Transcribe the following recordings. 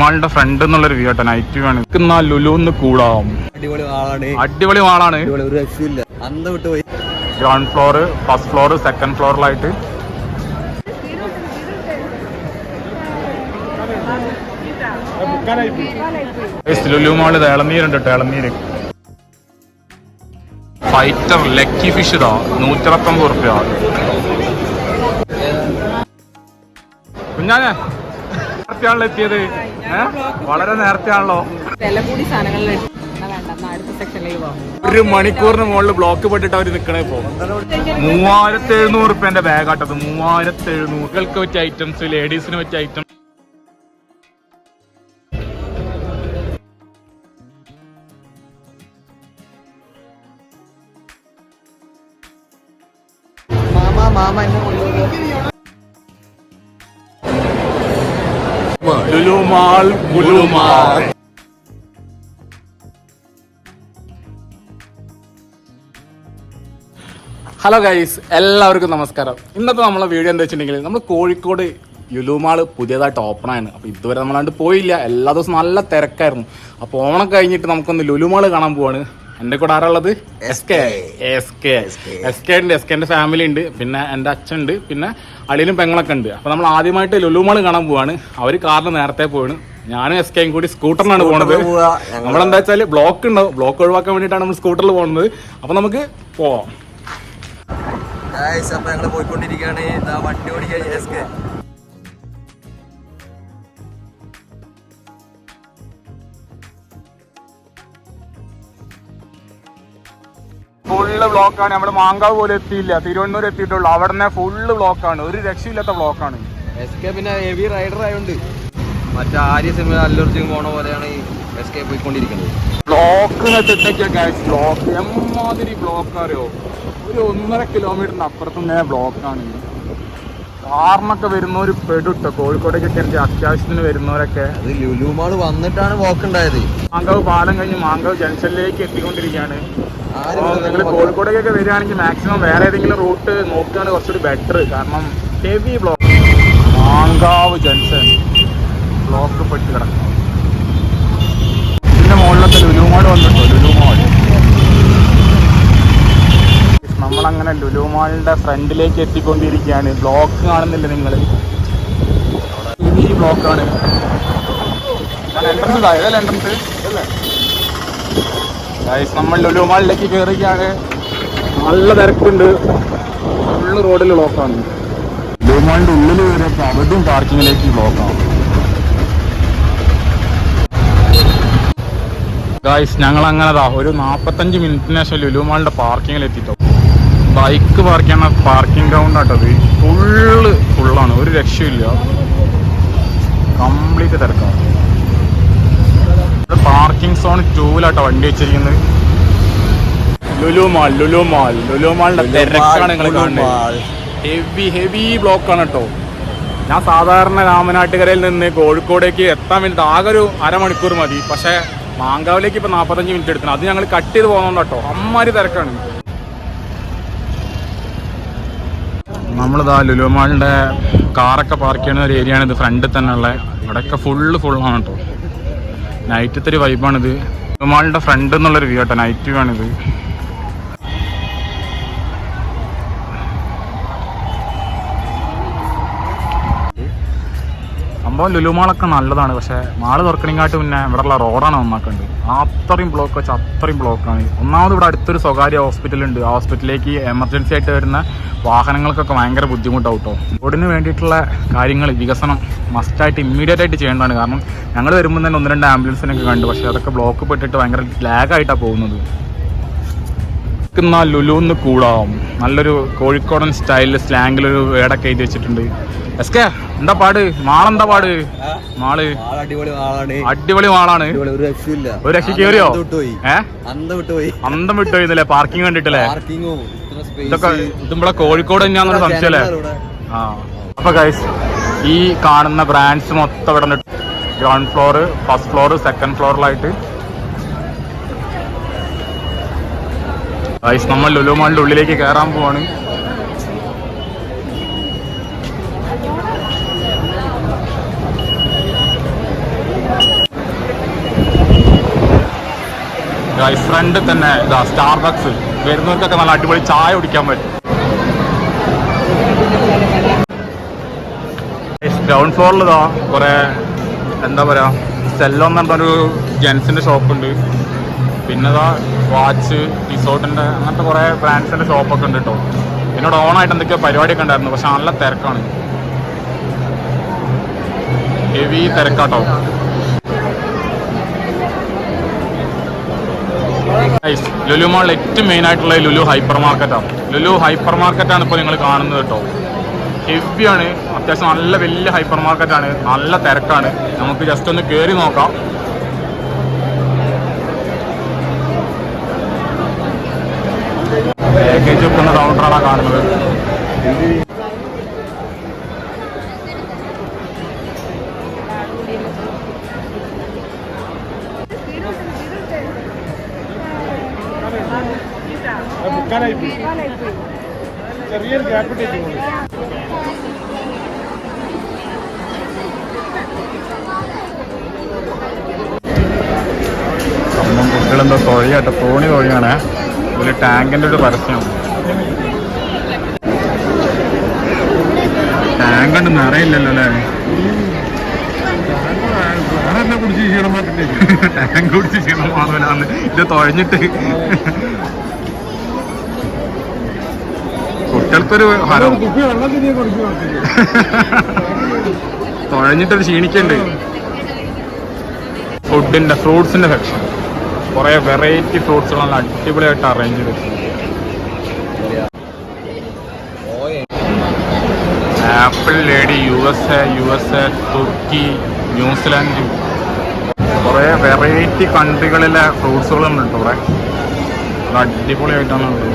മാളിന്റെ ഫ്രണ്ട് എന്നുള്ളൊരു വ്യൂ ആട്ടോ. നൈറ്റ് വ്യൂ ആണ്. നിൽക്കുന്ന ലുലുന്ന് കൂടാം. അടിപൊളി വാളാണ്. അടിപൊളി മാളാണ് ഒരു രക്ഷയില്ല. അന്ത വിട്ട് പോയി. Ground floor first floor second ഫ്ലോറിലായിട്ട് Lulu mall ഇളനീരുണ്ട് കേട്ടോ ഇളനീര് ഫൈറ്റർ ലക്കി ഫിഷ് ഇതാ നൂറ്റിറത്തൊമ്പത് റുപ്യ കുഞ്ഞാനെ എത്തിയത്? വളരെ നേരത്തെയാണല്ലോ. വില കൂടി ഒരു മണിക്കൂറിന് മുകളിൽ ബ്ലോക്ക് പെട്ടിട്ട് അവർ നിക്കണേ ഇപ്പോ. മൂവായിരത്തി എഴുന്നൂറ് റുപ്യന്റെ ബാഗ് ആട്ടത് മൂവായിരത്തി എഴുന്നൂറുകൾക്ക് പറ്റിയ ഐറ്റംസ് ലേഡീസിന് പറ്റിയ ഐറ്റം മാമ മാമ എന്നെ ഹലോ ഗൈസ് എല്ലാവർക്കും നമസ്കാരം. ഇന്നത്തെ നമ്മളെ വീഡിയോ എന്താ വെച്ചിട്ടുണ്ടെങ്കിൽ നമ്മൾ കോഴിക്കോട് യുലുമാൾ പുതിയതായിട്ട് ഓപ്പൺ ആയിരുന്നു അപ്പോൾ ഇതുവരെ നമ്മളാണ്ട് പോയില്ല. എല്ലാ ദിവസവും നല്ല തിരക്കായിരുന്നു. അപ്പോൾ ഓണം കഴിഞ്ഞിട്ട് നമുക്കൊന്ന് ലുലുമാൾ കാണാൻ പോവാണ്. എന്റെ കൂടെ ആരാളത് S K S K S K ഉണ്ട് എസ് ഫാമിലി ഉണ്ട് പിന്നെ എന്റെ അച്ഛൻ ഉണ്ട് പിന്നെ അളിയിലും പെങ്ങളൊക്കെ ഉണ്ട് അപ്പൊ നമ്മൾ ആദ്യമായിട്ട് ലുലുമാൾ കാണാൻ പോവാണ്. അവർ കാറിന് നേരത്തെ പോവാണ്. ഞാനും എസ് കെയും കൂടി സ്കൂട്ടറിനാണ് പോണത്. നമ്മളെന്താ വെച്ചാൽ ബ്ലോക്ക് ഉണ്ടാവും ബ്ലോക്ക് ഒഴിവാക്കാൻ വേണ്ടിട്ടാണ് നമ്മൾ സ്കൂട്ടറിൽ പോകുന്നത് അപ്പൊ നമുക്ക് പോവാം. അപ്പൊ പോയിക്കൊണ്ടിരിക്കുകയാണ്. വണ്ടി ഓടിക്കാൻ എസ് കെ ഫുള്ള് ബ്ലോക്കാണ് നമ്മുടെ മാങ്കാവ് പോലെ എത്തിയില്ല. തിരുവനന്തപുരം എത്തിയിട്ടുള്ളൂ. അവിടെ നിന്ന് ഫുള്ള് ബ്ലോക്കാണ് ഒരു രക്ഷയില്ലാത്ത ബ്ലോക്കാണ് എസ് കെ പിന്നെ ഹെവി റൈഡർ ആയതുകൊണ്ട് മറ്റേ ആര്യ സിനിമ അല്ലർജിങ് പോണ പോലെയാണ് ഈ എസ് കെ പോയിക്കൊണ്ടിരിക്കുന്നത് ബ്ലോക്ക് ബ്ലോക്ക് എമ്മാതിരി ബ്ലോക്ക് അറിയോ? ഒരു ഒന്നര കിലോമീറ്ററിന് അപ്പുറത്ത് ഇങ്ങനെ ബ്ലോക്കാണ് കാറിനൊക്കെ വരുന്നവർ പെടുട്ടോ. കോഴിക്കോടേക്കൊക്കെ എനിക്ക് അത്യാവശ്യത്തിന് വരുന്നവരൊക്കെ. അത് ലുലുമാൾ വന്നിട്ടാണ് ബ്ലോക്ക് ഉണ്ടായത്. മാങ്കാവ് പാലം കഴിഞ്ഞ് മാങ്കാവ് ജംഗ്ഷനിലേക്ക് എത്തിക്കൊണ്ടിരിക്കുകയാണ്. നിങ്ങൾ കോഴിക്കോടേക്കൊക്കെ വരികയാണെങ്കിൽ മാക്സിമം വേറെ ഏതെങ്കിലും റൂട്ട് നോക്കുകയാണ് കുറച്ചുകൂടി ബെറ്റർ കാരണം heavy block Mankavu junction. Block പെട്ട് കിടക്കും ഇതിന്റെ മുകളിലൊക്കെ ലുലുമാൾ വന്നിട്ടോ? ലുലുമാൾ നമ്മളങ്ങനെ ലുലുമാളിന്റെ ഫ്രണ്ടിലേക്ക് എത്തിക്കൊണ്ടിരിക്കുകയാണ്. ബ്ലോക്ക് കാണുന്നില്ല നിങ്ങൾ ഈ ബ്ലോക്കാണ് എൻട്രൻസ് ഏതല്ല എൻട്രൻസ് അല്ലേ ഗൈസ് നമ്മൾ ലുലുമാളിലേക്ക് കയറുകയാണ് നല്ല തിരക്കുണ്ട്. ഫുള്ള് റോഡിൽ ബ്ലോക്കാണ് ലുലുമാളിന്റെ ഉള്ളിൽ കയറിയപ്പോൾ അവിടെയും പാർക്കിങ്ങിലേക്ക് ബ്ലോക്കാണ് ഗായ്സ് ഞങ്ങൾ അങ്ങനെതാ ഒരു നാൽപ്പത്തഞ്ച് മിനിറ്റിന് ശേഷം ലുലുമാളിന്റെ പാർക്കിങ്ങിൽ എത്തിട്ടോ. ബൈക്ക് പാർക്ക് ചെയ്യണ പാർക്കിംഗ് ഗ്രൗണ്ട് ആട്ടത് ഫുള്ള് ഫുള്ളാണ് ഒരു രക്ഷയില്ല കംപ്ലീറ്റ് തിരക്കാണ്. പാർക്കിംഗ് സോൺ ടൂവിലാട്ടോ വണ്ടി വെച്ചിരിക്കുന്നത് ലുലു മാൾ ലുലു മാൾ ലുലു മാളിന്റെ തിരക്കാണ് നിങ്ങൾ കാണുന്നത്. ഹെവി ഹെവി ബ്ലോക്ക് ആണ് കേട്ടോ ഞാൻ സാധാരണ രാമനാട്ടുകരയിൽ നിന്ന് കോഴിക്കോടേക്ക് എത്താൻ വേണ്ടി ആകെ ഒരു അരമണിക്കൂർ മതി. പക്ഷേ മാങ്കാവിലേക്ക് ഇപ്പൊ നാൽപ്പത്തഞ്ച് മിനിറ്റ് എടുക്കണം അത് ഞങ്ങൾ കട്ട് ചെയ്ത് പോകുന്നുണ്ട് കേട്ടോ അമ്മാരി തിരക്കാണ്. നമ്മളിതാ ലുലു മാളിന്റെ കാറൊക്കെ പാർക്ക് ചെയ്യുന്ന ഒരു ഏരിയ ആണ് ഇത് ഫ്രണ്ടിൽ തന്നെ ഉള്ള ഇവിടെയൊക്കെ ഫുള്ള് ഫുള്ളാണ് കേട്ടോ നൈറ്റത്തെ ഒരു വൈബാണിത് മാളിന്റെ ഫ്രണ്ട് എന്നുള്ളൊരു വ്യൂ കേട്ടോ നൈറ്റ് വ്യൂ ആണിത്. സംഭവം ലുലുമാളൊക്കെ നല്ലതാണ് പക്ഷേ മാൾ തുറക്കണിങ്ങാട്ട് പിന്നെ ഇവിടെയുള്ള റോഡാണ് നന്നാക്കേണ്ടത്. അത്രയും ബ്ലോക്ക് വെച്ചാൽ അത്രയും ബ്ലോക്കാണ് ഒന്നാമത് ഇവിടെ അടുത്തൊരു സ്വകാര്യ ഹോസ്പിറ്റലുണ്ട് ആ ഹോസ്പിറ്റലിലേക്ക് എമർജൻസി ആയിട്ട് വരുന്ന വാഹനങ്ങൾക്കൊക്കെ ഭയങ്കര ബുദ്ധിമുട്ടാവും കേട്ടോ റോഡിന് വേണ്ടിയിട്ടുള്ള കാര്യങ്ങൾ വികസനം മസ്റ്റായിട്ട് ഇമ്മീഡിയറ്റ് ആയിട്ട് ചെയ്യേണ്ടതാണ്. കാരണം ഞങ്ങൾ വരുമ്പോൾ തന്നെ ഒന്ന് രണ്ട് ആംബുലൻസിനൊക്കെ കണ്ടു. പക്ഷേ അതൊക്കെ ബ്ലോക്ക് പെട്ടിട്ട് ഭയങ്കര ലാഗായിട്ടാണ് പോകുന്നത്. നിൽക്കുന്ന ലുലുന്ന് കൂടാം നല്ലൊരു കോഴിക്കോടൻ സ്റ്റൈലിൽ സ്ലാങ്ങിലൊരു വേടൊക്കെ എഴുതി വെച്ചിട്ടുണ്ട്. എസ് കെ എന്താ പാട്? മാളെന്താ പാട്? മാൾ. അടിപൊളി മാളാണ്. ഒരു രക്ഷ കയറിയോ അന്ത വിട്ടുപോയി. ഇന്നലെ പാർക്കിംഗ് കണ്ടിട്ടല്ലേ. ഇതൊക്കെ ഇതുമ്പളെ കോഴിക്കോട് തന്നെയാന്നൊരു സംശയമല്ലേ ആ. അപ്പൊ ഗൈസ് ഈ കാണുന്ന ബ്രാൻഡ്സ് മൊത്തം ഇവിടെ ground floor first floor second ഫ്ലോറിലായിട്ട് guys നമ്മൾ ലുലുമാളിന്റെ ഉള്ളിലേക്ക് കയറാൻ പോവാണ്. ഗൈസ് ഫ്രണ്ട് തന്നെ ഇതാ സ്റ്റാർബക്സ് വരുന്നവർക്കൊക്കെ നല്ല അടിപൊളി ചായ കുടിക്കാൻ പറ്റും. ഗ്രൗണ്ട് ഫ്ലോറിൽ ഇതാ കുറേ എന്താ പറയാ സെല്ലോന്ന് പറഞ്ഞൊരു ഷോപ്പ് ഷോപ്പുണ്ട് പിന്നെ വാച്ച് റിസോർട്ടിന്റെ അങ്ങനത്തെ കുറേ ബ്രാൻഡ്സിന്റെ ഷോപ്പൊക്കെ ഉണ്ട് കേട്ടോ എന്നോട് ഓണായിട്ട് എന്തൊക്കെയോ പരിപാടിയൊക്കെ ഉണ്ടായിരുന്നു പക്ഷെ നല്ല തിരക്കാണ്. ഹെവി തിരക്കാട്ടോ. ലുലു മാളിൽ ഏറ്റവും മെയിൻ ആയിട്ടുള്ള ലുലു ഹൈപ്പർ മാർക്കറ്റാണ് ലുലു ഹൈപ്പർ മാർക്കറ്റാണ് ഇപ്പോൾ നിങ്ങൾ കാണുന്നത് കേട്ടോ ഹെവിയാണ് അത്യാവശ്യം നല്ല വലിയ ഹൈപ്പർ മാർക്കറ്റാണ് നല്ല തിരക്കാണ്. നമുക്ക് ജസ്റ്റ് ഒന്ന് കയറി നോക്കാം. പാക്കേജ് വെക്കുന്ന കൗണ്ടറാണ് കാണുന്നത്. ചെറിയൊരു സംഭവം കുട്ടികളെന്തോ തൊഴിയാട്ടോ തോണി തൊഴിയാണ് ഇതിൽ ടാങ്കിന്റെ ഒരു പരസ്യമാണ് ടാങ്ക് ഉണ്ട് നിറയില്ലല്ലോ അല്ലേ? വേറെ കുടിച്ച് ക്ഷീണമാക്കിട്ടേക്ക് ടാങ്ക് കുടിച്ച് ക്ഷീണം ഇത് തുഴഞ്ഞിട്ട്. കുട്ടികൾക്കൊരു തുഴഞ്ഞിട്ടൊരു ക്ഷീണിക്കുന്നുണ്ട് ഫുഡിന്റെ ഫ്രൂട്ട്സിന്റെ സെക്ഷൻ കുറെ വെറൈറ്റി ഫ്രൂട്ട്സുകളാണ് അടിപൊളിയായിട്ട് അറേഞ്ച് ചെയ്ത് apple lady U S A U S A Turkey New Zealand. കുറേ വെറൈറ്റി കൺട്രികളിലെ ഫ്രൂട്ട്സുകളുണ്ട് ഉണ്ട് ഇവിടെ. അടിപൊളിയായിട്ടാണ് ഉള്ളത്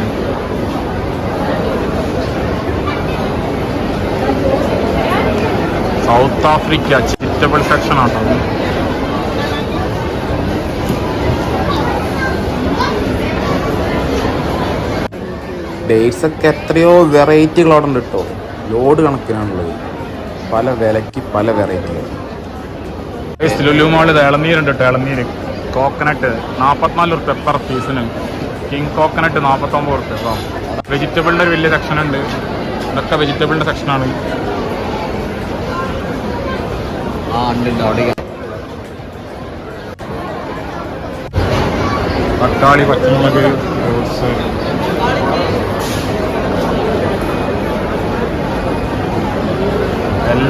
സൗത്ത് ആഫ്രിക്ക ചിറ്റബിൾ സെക്ഷൻ ആട്ടോ ഡേറ്റ്സ് ഒക്കെ എത്രയോ വെറൈറ്റികൾ അവിടെ ഉണ്ട് കേട്ടോ ലോഡ് കണക്കിനാണുള്ളത്. പല വിലയ്ക്ക് പല വെറൈറ്റികൾ ലുലു മാളിൽ ഇളനീരുണ്ട് കേട്ടോ ഇളനീര്. കോക്കനട്ട് നാൽപ്പത്തിനാല് റുപ്യ പെർ പീസിന് കിങ് കോക്കനട്ട് നാൽപ്പത്തൊമ്പത് റുപ്യ കേട്ടോ വെജിറ്റബിളിന്റെ ഒരു വലിയ സെക്ഷൻ ഉണ്ട്. ഇതൊക്കെ വെജിറ്റബിളിന്റെ സെക്ഷനാണ് തക്കാളി പച്ചമുളക് ഫ്രൂട്ട്സ്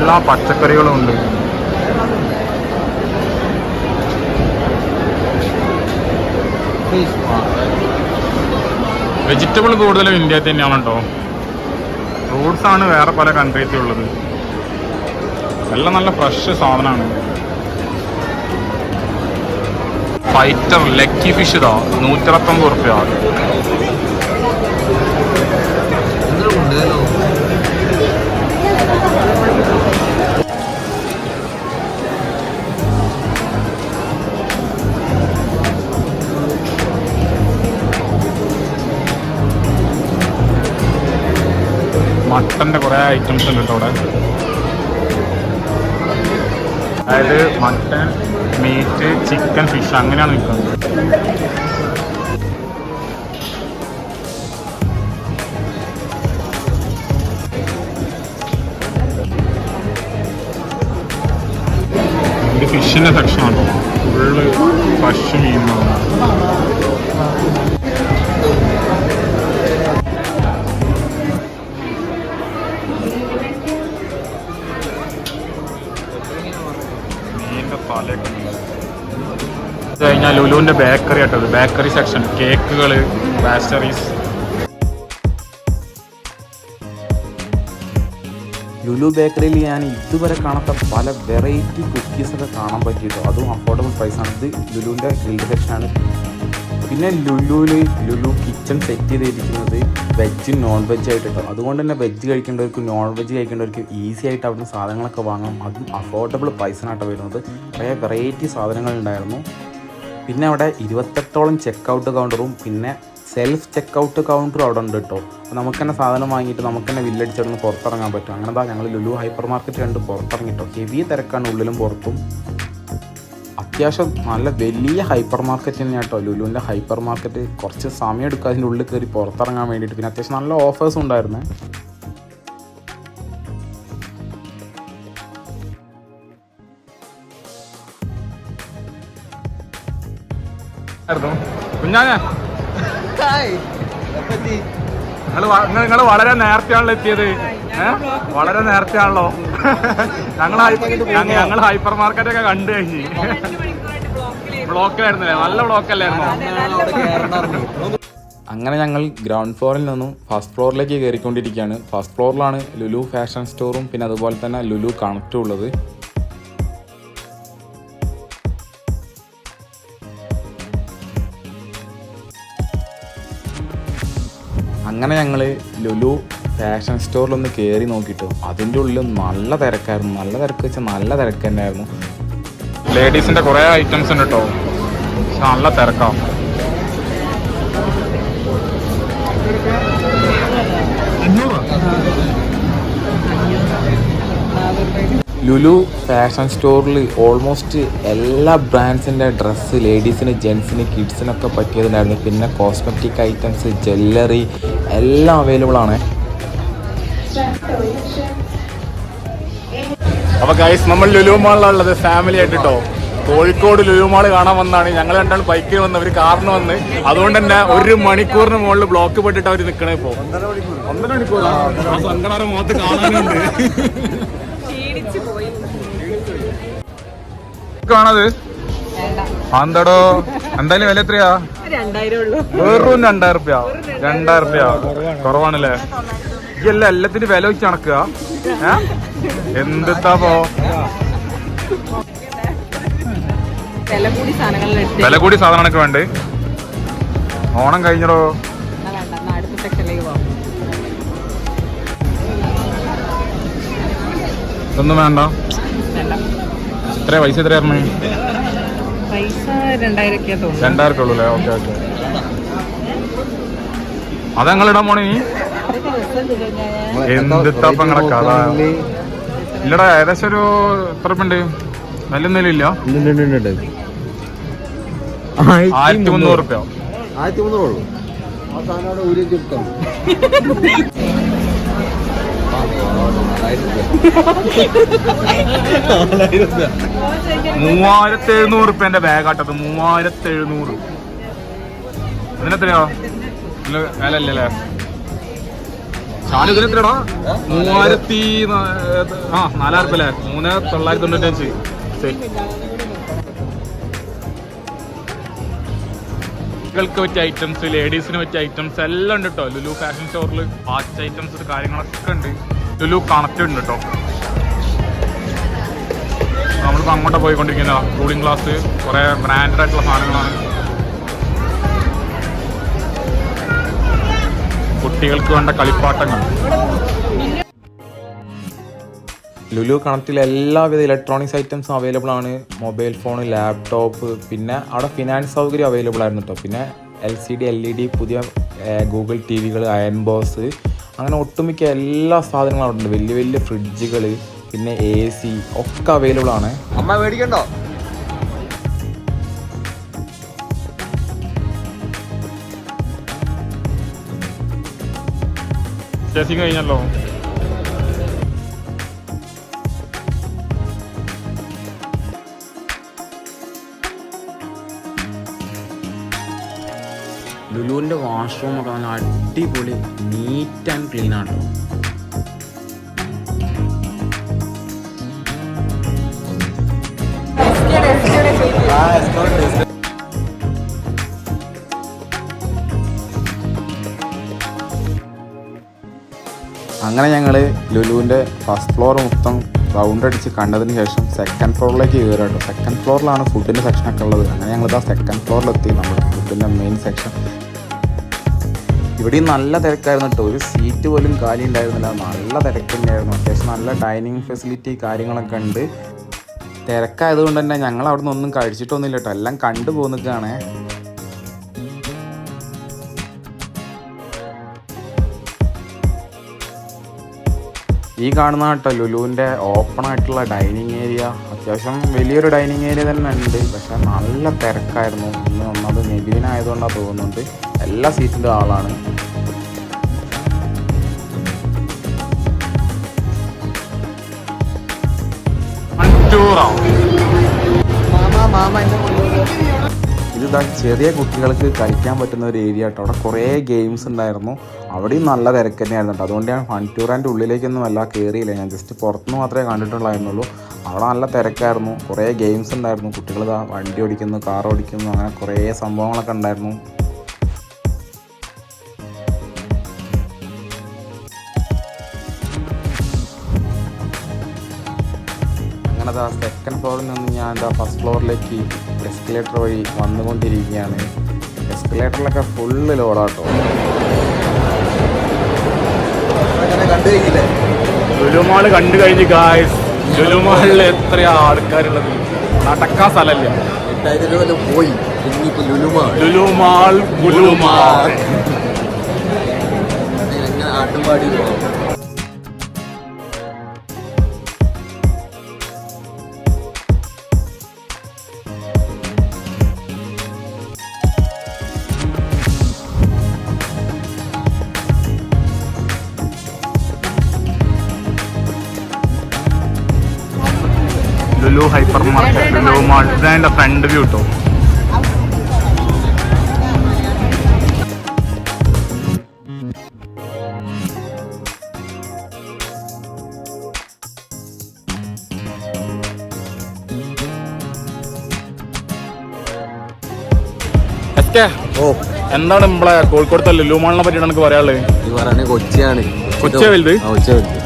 എല്ലാ പച്ചക്കറികളും ഉണ്ട്. വെജിറ്റബിൾ കൂടുതലും ഇന്ത്യയിൽ തന്നെയാണ് കേട്ടോ ഫ്രൂട്ട്സ് ആണ് വേറെ പല കൺട്രീസിൽ ഉള്ളത്. എല്ലാം നല്ല ഫ്രഷ് സാധനമാണ്. ഫൈറ്റർ ലക്കി ഫിഷ് ഇതാ നൂറ്റിറത്തൊമ്പത് റുപ്യ മട്ടന്റെ കുറേ ഐറ്റംസ് ഉണ്ട് കേട്ടോ അവിടെ. അതായത് മട്ടൻ മീറ്റ് ചിക്കൻ ഫിഷ് അങ്ങനെയാണ് നിൽക്കുന്നത്. ഫിഷിന്റെ സെക്ഷനാണോ ഫുള്ള് ഫ്രഷ് മീനാണ് ഇത് കഴിഞ്ഞാൽ ലുലുവിന്റെ ബേക്കറി ആട്ടത് ബേക്കറി സെക്ഷൻ കേക്കുകൾ പാസ്റ്ററീസ് ലുലു ബേക്കറിയിൽ ഞാൻ ഇതുവരെ കാണാത്ത പല വെറൈറ്റി കുക്കീസൊക്കെ കാണാൻ പറ്റിയിട്ടോ? അതും അഫോർഡബിൾ പ്രൈസാണ് ഇത് ലുലുവിന്റെ ഗ്രിൽഡ് സെക്ഷനാണ് പിന്നെ ലുലുവിൽ ലുലു കിച്ചൺ സെറ്റ് ചെയ്തിരിക്കുന്നത് വെജ് നോൺ വെജ് ആയിട്ട് അതുകൊണ്ട് തന്നെ വെജ് കഴിക്കേണ്ടവർക്ക് നോൺ വെജ് കഴിക്കേണ്ടവർക്ക് ഈസി ആയിട്ട് അവിടുന്ന് സാധനങ്ങളൊക്കെ വാങ്ങാം അതും അഫോർഡബിൾ പ്രൈസിനാട്ടോ വരുന്നത്. കുറേ വെറൈറ്റി സാധനങ്ങൾ ഉണ്ടായിരുന്നു. പിന്നെ അവിടെ ഇരുപത്തെട്ടോളം ചെക്ക് ഔട്ട് കൗണ്ടറും പിന്നെ സെൽഫ് ചെക്ക് ഔട്ട് കൗണ്ടറും അവിടെ ഉണ്ട് കേട്ടോ നമുക്ക് തന്നെ സാധനം വാങ്ങിയിട്ട് നമുക്ക് തന്നെ വില്ലടിച്ചിടന്ന് പുറത്തിറങ്ങാൻ പറ്റും. അങ്ങനെ ഞങ്ങൾ ലുലു ഹൈപ്പർ മാർക്കറ്റ് കണ്ട് പുറത്തിറങ്ങിട്ടോ ഹെവി തിരക്കാണ് ഉള്ളിലും പുറത്തും. അത്യാവശ്യം നല്ല വലിയ ഹൈപ്പർ മാർക്കറ്റ് തന്നെയാണ് കേട്ടോ ലുലുവിന്റെ ഹൈപ്പർ മാർക്കറ്റ് കുറച്ച് സമയം എടുക്കുക അതിന്റെ ഉള്ളിൽ കയറി പുറത്തിറങ്ങാൻ വേണ്ടിയിട്ട്. പിന്നെ അത്യാവശ്യം നല്ല ഓഫേഴ്സ് ഉണ്ടായിരുന്നു. കുഞ്ഞാനെ നിങ്ങൾ നിങ്ങൾ വളരെ നേരത്തെയാണല്ലോ എത്തിയത്. വളരെ നേരത്തെയാണല്ലോ. ഞങ്ങൾ ഞങ്ങൾ ഹൈപ്പർ മാർക്കറ്റ് ഒക്കെ കണ്ടു കഴിഞ്ഞ്. ബ്ലോക്കിലായിരുന്നല്ലേ? നല്ല ബ്ലോക്കല്ലായിരുന്നോ? അങ്ങനെ ഞങ്ങൾ ഗ്രൗണ്ട് ഫ്ലോറിൽ നിന്നും ഫസ്റ്റ് ഫ്ലോറിലേക്ക് കയറിക്കൊണ്ടിരിക്കുകയാണ്. ഫസ്റ്റ് ഫ്ലോറിലാണ് ലുലു ഫാഷൻ സ്റ്റോറും പിന്നെ അതുപോലെ തന്നെ ലുലു കണക്റ്റും ഉള്ളത്. അങ്ങനെ ഞങ്ങൾ ലുലു ഫാഷൻ സ്റ്റോറിലൊന്ന് കയറി നോക്കിയിട്ട് അതിന്റെ ഉള്ളിൽ നല്ല തിരക്കായിരുന്നു. നല്ല തിരക്ക് വെച്ചാൽ നല്ല തിരക്ക് തന്നെയായിരുന്നു. ലേഡീസിന്റെ കുറേ ഐറ്റംസ് ഉണ്ട് കേട്ടോ പക്ഷെ നല്ല തിരക്കാം. ലുലു ഫാഷൻ സ്റ്റോറിൽ ഓൾമോസ്റ്റ് എല്ലാ ബ്രാൻഡ്സിന്റെ ഡ്രസ്സ് ലേഡീസിന് ജെൻസിന് കിഡ്സിനൊക്കെ പറ്റിയതുണ്ടായിരുന്നു. പിന്നെ കോസ്മെറ്റിക് ഐറ്റംസ് ജ്വല്ലറി എല്ലാം അവൈലബിൾ ആണ്. അപ്പൊ ഗൈസ് നമ്മൾ ലുലു മാളിലുള്ളത് ഫാമിലി ആയിട്ട് കേട്ടോ കോഴിക്കോട് ലുലു മാൾ കാണാൻ വന്നാണ്. ഞങ്ങൾ രണ്ടാൾ ബൈക്കിൽ വന്ന് അവർ കാറിന് വന്ന്. അതുകൊണ്ട് തന്നെ ഒരു മണിക്കൂറിന് മുകളിൽ ബ്ലോക്ക് പെട്ടിട്ട് അവർ നിൽക്കണേ ഇപ്പോ. ഒന്നര മണിക്കൂർ. മുഖത്ത് കാണാനുണ്ട്. കാണത് എന്താടോ എന്തായാലും വില എത്രയാ? വെറും രണ്ടായിരം റുപ്യ. രണ്ടായിരം റുപ്യ. കുറവാണല്ലേ? ഈ എല്ലാത്തിന്റെ എല്ലാത്തിനും വില വെച്ച് നടക്കുക. എന്തെത്താപ്പോ പോ? വില കൂടി സാധനങ്ങൾ സാധനങ്ങളൊക്കെ വേണ്ടേ? ഓണം കഴിഞ്ഞോ ഒന്നും വേണ്ട ഇതൊന്നും എത്ര പൈസ എത്രയായിരുന്നു രണ്ടായിരം ഉള്ളൂ അല്ലേ? Okay okay. അത് ഞങ്ങൾ പോണേ നീ? നിങ്ങളെ കഥ? ഇല്ലടാ ഏകദേശം ഒരു എത്ര ഉണ്ട് എന്തെങ്കിലും ഇല്ല? ആയിരത്തി മുന്നൂറ് റുപ്യ ആയിരത്തി മുന്നൂറുള്ളൂ മൂവായിരത്തി എഴുന്നൂറ് റുപ്യന്റെ ബാഗാട്ടത് മൂവായിരത്തി എഴുന്നൂറ് ഇതിനെത്രയാ? ഇതിൽ വില ഇല്ലല്ലേ ഷാനു ഇതിനെത്രയാടാ മൂവായിരത്തി ആ നാലായിരം അല്ലേ മൂന്ന് തൊള്ളായിരത്തി തൊണ്ണൂറ്റഞ്ച് കുട്ടികൾക്ക് പറ്റിയ ഐറ്റംസ് ലേഡീസിന് പറ്റിയ ഐറ്റംസ് എല്ലാം ഉണ്ട് കേട്ടോ ലുലു ഫാഷൻ സ്റ്റോറിൽ വാച്ച് ഐറ്റംസ് കാര്യങ്ങളൊക്കെ ഉണ്ട്. ലുലു കണക്റ്റഡ് ഉണ്ട് കേട്ടോ നമ്മളിപ്പോൾ അങ്ങോട്ടാണ് പോയിക്കൊണ്ടിരിക്കുന്ന കൂളിംഗ് ഗ്ലാസ് കുറേ ബ്രാൻഡഡ് ആയിട്ടുള്ള സാധനങ്ങളാണ്. കുട്ടികൾക്ക് വേണ്ട കളിപ്പാട്ടങ്ങൾ. ലുലു കണക്റ്റിൽ എല്ലാവിധ ഇലക്ട്രോണിക്സ് ഐറ്റംസും അവൈലബിൾ ആണ്. മൊബൈൽ ഫോൺ ലാപ്ടോപ്പ് പിന്നെ അവിടെ ഫിനാൻസ് സൗകര്യം അവൈലബിൾ ആയിരുന്നു കേട്ടോ പിന്നെ L C D L E D പുതിയ ഗൂഗിൾ ടി വികൾ അയൺ ബോസ് അങ്ങനെ ഒട്ടുമിക്ക എല്ലാ സാധനങ്ങളും അവിടെ ഉണ്ട്. വലിയ വലിയ ഫ്രിഡ്ജുകൾ പിന്നെ എ സി ഒക്കെ അവൈലബിൾ ആണ്. അമ്മ മേടിക്കണ്ടോ? ചേസിങ് കഴിഞ്ഞല്ലോ ലുലുവിന്റെ വാഷ്റൂം ഒക്കെ നല്ല അടിപൊളി നീറ്റ് ആൻഡ് ക്ലീൻ ആണ് കേട്ടോ അങ്ങനെ ഞങ്ങൾ ലുലുവിന്റെ ഫസ്റ്റ് ഫ്ലോർ മൊത്തം റൗണ്ട് അടിച്ച് കണ്ടതിന് ശേഷം സെക്കൻഡ് ഫ്ലോറിലേക്ക് കയറുക സെക്കൻഡ് ഫ്ലോറിലാണ് ഫുഡിന്റെ സെക്ഷനൊക്കെ ഉള്ളത്. അങ്ങനെ ഞങ്ങൾ ഇതാ സെക്കൻഡ് ഫ്ലോറിലെത്തി നമ്മൾ ഫുഡിന്റെ മെയിൻ സെക്ഷൻ ഇവിടെയും നല്ല തിരക്കായിരുന്നു കേട്ടോ. ഒരു സീറ്റ് പോലും കാലി ഉണ്ടായിരുന്നില്ല. നല്ല തിരക്കുണ്ടായിരുന്നു അത്യാവശ്യം നല്ല ഡൈനിങ് ഫെസിലിറ്റി കാര്യങ്ങളൊക്കെ ഉണ്ട്. തിരക്കായതുകൊണ്ട് തന്നെ ഞങ്ങൾ അവിടെ നിന്ന് ഒന്നും കഴിച്ചിട്ടൊന്നുമില്ല കേട്ടോ. എല്ലാം കണ്ടു പോന്നിക്കാണേ ഈ കാണുന്ന കേട്ടോ ലുലുവിന്റെ ഓപ്പൺ ആയിട്ടുള്ള ഡൈനിങ് ഏരിയ അത്യാവശ്യം വലിയൊരു ഡൈനിങ് ഏരിയ തന്നെ ഉണ്ട്. പക്ഷെ നല്ല തിരക്കായിരുന്നു. ഇന്ന് ഒന്നത് നബിദിനായതുകൊണ്ടാണ് തോന്നുന്നുണ്ട് എല്ലാ സീറ്റിലും ആളാണ്. മൺചൂറോ ഇതാ ചെറിയ കുട്ടികൾക്ക് കളിക്കാൻ പറ്റുന്ന ഒരു ഏരിയ കേട്ടോ അവിടെ കുറേ ഗെയിംസ് ഉണ്ടായിരുന്നു. അവിടെയും നല്ല തിരക്ക് തന്നെയായിരുന്നു കേട്ടോ അതുകൊണ്ട് ഞാൻ ഫൺ ടൂറാന്റെ ഉള്ളിലേക്കൊന്നും അല്ല കയറിയില്ല ഞാൻ ജസ്റ്റ് പുറത്തുനിന്ന് മാത്രമേ കണ്ടിട്ടുള്ളായിരുന്നുള്ളൂ. അവിടെ നല്ല തിരക്കായിരുന്നു. കുറേ ഗെയിംസ് ഉണ്ടായിരുന്നു. കുട്ടികൾ വണ്ടി ഓടിക്കുന്നു കാർ ഓടിക്കുന്നു അങ്ങനെ കുറേ സംഭവങ്ങളൊക്കെ ഉണ്ടായിരുന്നു. സെക്കൻഡ് ഫ്ലോറിൽ നിന്ന് ഞാൻ എന്താ ഫസ്റ്റ് ഫ്ലോറിലേക്ക് എസ്കലേറ്റർ വഴി വന്നുകൊണ്ടിരിക്കുകയാണ്. എസ്കലേറ്ററിലൊക്കെ ഫുള്ള് ലോഡാട്ടോ അങ്ങനെ കണ്ടു കഴിഞ്ഞില്ലേ ലുലുമാൾ കണ്ടു കഴിഞ്ഞ് ഗായ്സ് ലുലുമാളിൽ എത്ര ആൾക്കാരുള്ളത്? നടക്കാൻ സ്ഥലമില്ല. പോയി. ലുലുമാൾ ലുലുമാ ലുലുമാൾ ആട്ടുംപാടി മാൾ ഫ്രണ്ട് വ്യൂ കേട്ടോ ഓ. എന്താണ് നമ്മളെ കോഴിക്കോടത്തെ ലുലു മാളിനെ പറ്റിയിട്ട് എനിക്ക് പറയാനുള്ളത്? കൊച്ചിയാണ്. കൊച്ചിയാ വലുത്? കൊച്ചിയാ വലുത്.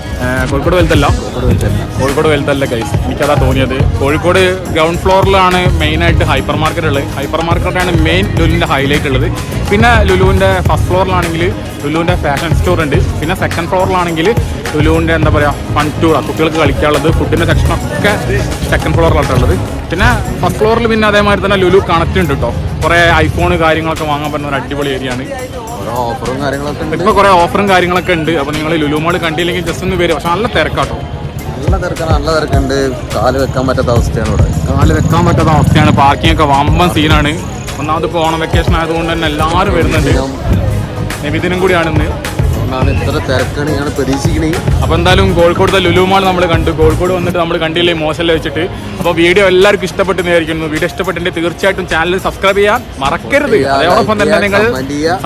കോഴിക്കോട് വെൽത്തല്ല കോഴിക്കോട് വെൽത്തല്ല കൈസ് എനിക്കതാ തോന്നിയത്. കോഴിക്കോട് ഗ്രൗണ്ട് ഫ്ലോറിലാണ് മെയിനായിട്ട് ഹൈപ്പർ മാർക്കറ്റ് ഉള്ളത്. ഹൈപ്പർ മാർക്കറ്റാണ് മെയിൻ ലുലുവിന്റെ ഹൈലൈറ്റ് ഉള്ളത്. പിന്നെ ലുലുവിന്റെ ഫസ്റ്റ് ഫ്ലോറിലാണെങ്കിൽ ലുലുവിന്റെ ഫാഷൻ സ്റ്റോർ ഉണ്ട്. പിന്നെ സെക്കൻഡ് ഫ്ലോറിലാണെങ്കിൽ ലുലുവിന്റെ എന്താ പറയുക ഫൺ ടൂറാണ് കുട്ടികൾക്ക് കളിക്കാനുള്ളത് ഫുഡിന്റെ സെക്ഷനൊക്കെ സെക്കൻഡ് ഫ്ലോറിലായിട്ടുള്ളത് പിന്നെ ഫസ്റ്റ് ഫ്ലോറിൽ പിന്നെ അതേമാതിരി തന്നെ ലുലു കണക്റ്റ് ഉണ്ട് കേട്ടോ കുറേ ഐഫോൺ കാര്യങ്ങളൊക്കെ വാങ്ങാൻ പറ്റുന്ന ഒരു അടിപൊളി ഏരിയയാണ്. ഓഫറും കാര്യങ്ങളൊക്കെ ഇപ്പോൾ കുറേ ഓഫറും കാര്യങ്ങളൊക്കെ ഉണ്ട്. അപ്പോൾ നിങ്ങൾ ലുലു മാൾ കണ്ടില്ലെങ്കിൽ ജസ്റ്റ് ഒന്ന് വരും പക്ഷെ നല്ല തിരക്കാട്ടോ നല്ല തിരക്കാണ് നല്ല തിരക്കുണ്ട്. കാൽ വെക്കാൻ പറ്റാത്ത അവസ്ഥയാണ് ഇവിടെ. കാൽ വെക്കാൻ പറ്റാത്ത അവസ്ഥയാണ്. പാർക്കിംഗ് ഒക്കെ വമ്പൻ സീനാണ് ഒന്നാമത് ഇപ്പോൾ ഓണം വെക്കേഷൻ ആയതുകൊണ്ട് തന്നെ എല്ലാവരും വരുന്നുണ്ട്. നബിദിനം കൂടിയാണ് ഇന്ന്. അതുകൊണ്ടാണ് ഇത്ര തിരക്കാണ് ഞാൻ പ്രതീക്ഷിക്കണേ. അപ്പോൾ എന്തായാലും കോഴിക്കോടത്തെ ലുലുമാൾ നമ്മൾ കണ്ടു. കോഴിക്കോട് വന്നിട്ട് നമ്മൾ കണ്ടില്ലേ മോശമല്ല വെച്ചിട്ട്. അപ്പോൾ വീഡിയോ എല്ലാവർക്കും ഇഷ്ടപ്പെട്ടു വിചാരിക്കുന്നു. വീഡിയോ ഇഷ്ടപ്പെട്ടെങ്കിൽ തീർച്ചയായിട്ടും ചാനൽ സബ്സ്ക്രൈബ് ചെയ്യാൻ മറക്കരുത്. അതോടൊപ്പം തന്നെ നിങ്ങൾ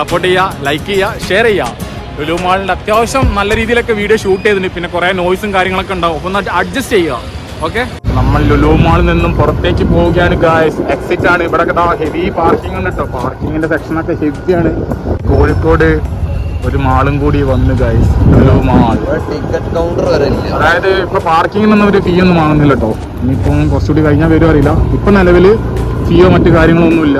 സപ്പോർട്ട് ചെയ്യുക. ലൈക്ക് ചെയ്യുക ഷെയർ ചെയ്യുക ലുലു മാളിന്റെ അത്യാവശ്യം നല്ല രീതിയിലൊക്കെ വീഡിയോ ഷൂട്ട് ചെയ്തിട്ടുണ്ട്. പിന്നെ കുറേ നോയ്സും കാര്യങ്ങളൊക്കെ ഉണ്ടാവും. അപ്പോൾ ഒന്ന് അഡ്ജസ്റ്റ് ചെയ്യുക. ഓക്കെ നമ്മൾ ലുലു മാളിൽ നിന്നും പുറത്തേക്ക് പോവുകയാണ് ഗായ്സ് എക്സിറ്റ് ആണ്. ഇവിടെ ഹെവി പാർക്കിംഗ് ഉണ്ട് കേട്ടോ പാർക്കിങ്ങിന്റെ സെക്ഷനൊക്കെ ഹെവിയാണ് കോഴിക്കോട് ഒരു മാളും കൂടി വന്നു ഗൈസ് ഒരു മാൾ. ടിക്കറ്റ് കൗണ്ടർ വരെ അതായത് ഇപ്പൊ പാർക്കിങ്ങിനൊന്നും ഒരു ഫീ ഒന്നും വാങ്ങുന്നില്ല കേട്ടോ ഇനിയിപ്പം കുറച്ചുകൂടി കഴിഞ്ഞാൽ വരും അറിയില്ല. ഇപ്പൊ നിലവിൽ ഫീയോ മറ്റു കാര്യങ്ങളൊന്നുമില്ല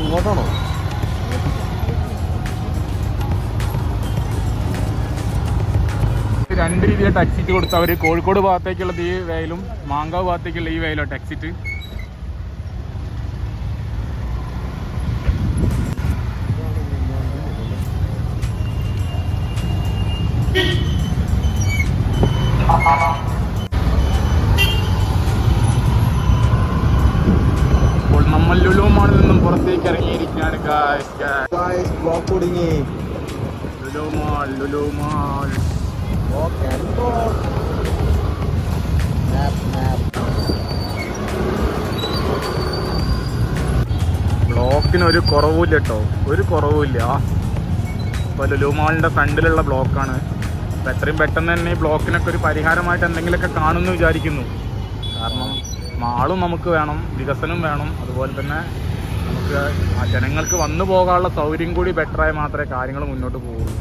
ഇങ്ങോട്ടാണോ? രണ്ട് രീതിയിലായിട്ട് എക്സിറ്റ് കൊടുത്തു അവർ കോഴിക്കോട് ഭാഗത്തേക്കുള്ളത് ഈ വേയിലും മാങ്കാവ് ഭാഗത്തേക്കുള്ള ഈ വേയിലോട്ട് എക്സിറ്റ് അപ്പോൾ നമ്മൾ ലുലുമാണിൽ നിന്നും പുറത്തേക്ക് ഇറങ്ങിയിരിക്കുകയാണ് guys, guys. ബ്ലോക്ക് കുടുങ്ങി ലുലു മാൾ ലുലു മാൾ ബ്ലോക്കിന് ഒരു കുറവുമില്ല കേട്ടോ ഒരു കുറവുമില്ല. ഇപ്പോൾ ലുലു മാളിന്റെ ഫ്രണ്ടിലുള്ള ബ്ലോക്കാണ്. അപ്പോൾ എത്രയും പെട്ടെന്ന് തന്നെ ഈ ബ്ലോക്കിനൊക്കെ ഒരു പരിഹാരമായിട്ട് എന്തെങ്കിലുമൊക്കെ കാണുമെന്ന് വിചാരിക്കുന്നു. കാരണം മാളും നമുക്ക് വേണം വികസനം വേണം. അതുപോലെ തന്നെ നമുക്ക് ആ ജനങ്ങൾക്ക് വന്നു പോകാനുള്ള സൗകര്യം കൂടി ബെറ്ററായി മാത്രമേ കാര്യങ്ങൾ മുന്നോട്ട് പോകുള്ളൂ